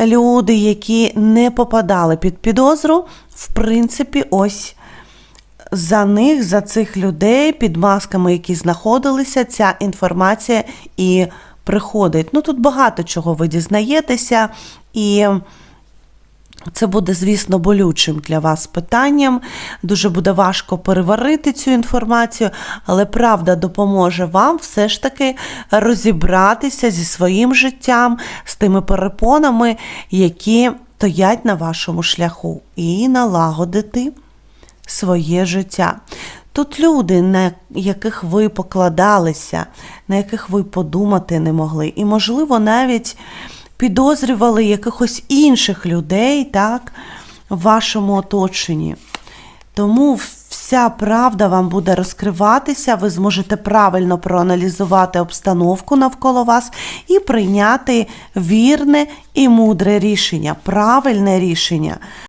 люди, які не попадали під підозру, в принципі, ось за них, за цих людей, під масками, які знаходилися, ця інформація і приходить. Ну тут багато чого ви дізнаєтеся, і це буде, звісно, болючим для вас питанням. Дуже буде важко переварити цю інформацію, але правда допоможе вам все ж таки розібратися зі своїм життям, з тими перепонами, які стоять на вашому шляху, і налагодити своє життя. Тут люди, на яких ви покладалися, на яких ви подумати не могли, і, можливо, навіть підозрювали якихось інших людей, так, в вашому оточенні. Тому вся правда вам буде розкриватися, ви зможете правильно проаналізувати обстановку навколо вас і прийняти вірне і мудре рішення, правильне рішення.